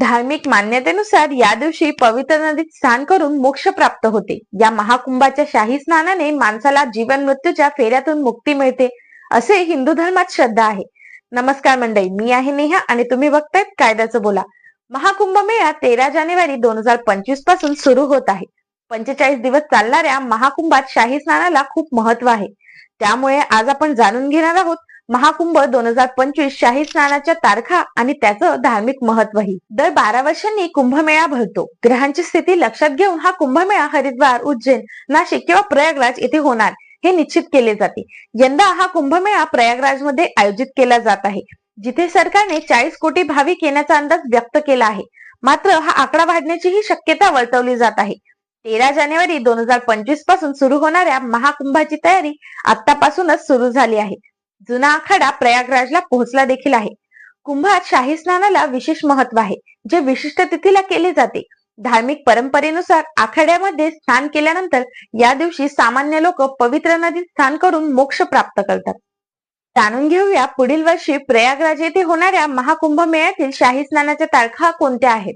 धार्मिक मान्यतेनुसार या दिवशी पवित्र नदीत स्नान करून मोक्ष प्राप्त होते. या महाकुंभाच्या शाही स्नानाने माणसाला जीवन मृत्यूच्या फेऱ्यातून मुक्ती मिळते असे हिंदू धर्मात श्रद्धा आहे. नमस्कार मंडळी मी आहे नेहा आणि तुम्ही बघतायत कायद्याचं बोला. महाकुंभ मेळा तेरा जानेवारी दोन हजार पंचवीसपासून सुरू होत आहे. पंचेचाळीस दिवस चालणाऱ्या महाकुंभात शाही स्नानाला खूप महत्त्व आहे. त्यामुळे आज आपण जाणून घेणार आहोत महाकुंभ दोन हजार पंचवीस शाही स्नानाच्या तारखा आणि त्याचं धार्मिक महत्वही. दर बारा वर्षांनी कुंभमेळा भरतो. ग्रहांची स्थिती लक्षात घेऊन हा कुंभमेळा हरिद्वार उज्जैन नाशिक किंवा प्रयागराज येथे होणार हे निश्चित केले जाते. यंदा हा कुंभमेळा प्रयागराजमध्ये आयोजित केला जात आहे. जिथे सरकारने चाळीस कोटी भाविक येण्याचा अंदाज व्यक्त केला आहे. मात्र हा आकडा वाढण्याचीही शक्यता वर्तवली जात आहे. तेरा जानेवारी दोन हजार पंचवीसपासून सुरू होणाऱ्या महाकुंभाची तयारी आतापासूनच सुरू झाली आहे. जुना आखाडा प्रयागराजला पोहोचला देखील आहे. कुंभात शाही स्नानाला विशेष महत्त्व आहे जे विशिष्ट तिथीला केले जाते. धार्मिक परंपरेनुसार आखाड्यामध्ये स्नान केल्यानंतर या दिवशी सामान्य लोक पवित्र नदीत स्नान करून मोक्ष प्राप्त करतात. जाणून घेऊया पुढील वर्षी प्रयागराज येथे होणाऱ्या महाकुंभ मेळ्यातील शाही स्नानाच्या तारखा कोणत्या आहेत?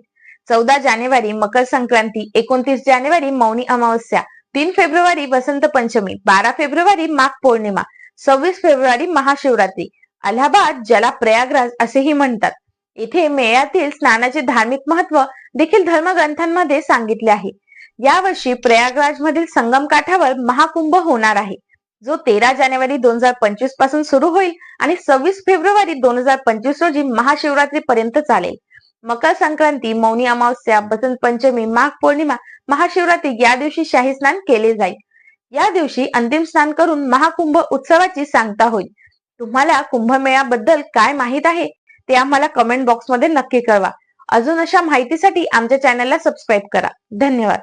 चौदा जानेवारी मकर संक्रांती एकोणतीस जानेवारी मौनी अमावस्या तीन फेब्रुवारी वसंत पंचमी बारा फेब्रुवारी माघ पौर्णिमा सव्वीस फेब्रुवारी महाशिवरात्री. अलाहाबाद ज्याला प्रयागराज असेही म्हणतात. येथे मेळ्यातील स्नानाचे धार्मिक महत्त्व देखील धर्मग्रंथांमध्ये सांगितले आहे. यावर्षी प्रयागराज मधील संगम काठावर महाकुंभ होणार आहे. जो तेरा जानेवारी दोन हजार पंचवीसपासून सुरू होईल आणि सव्वीस फेब्रुवारी दोन हजार पंचवीस रोजी महाशिवरात्री पर्यंत चालेल. मकर संक्रांती मौनी अमावस्या बसंत पंचमी माघ पौर्णिमा महाशिवरात्री या दिवशी शाही स्नान केले जाईल. या दिवशी अंतिम स्नान करून महाकुंभ उत्सवाची सांगता होईल. तुम्हाला कुंभमेळ्याबद्दल काय माहीत आहे? ते आम्हाला कमेंट बॉक्समध्ये नक्की कळवा. अजून अशा माहितीसाठी आमच्या चॅनलला सबस्क्राईब करा. धन्यवाद.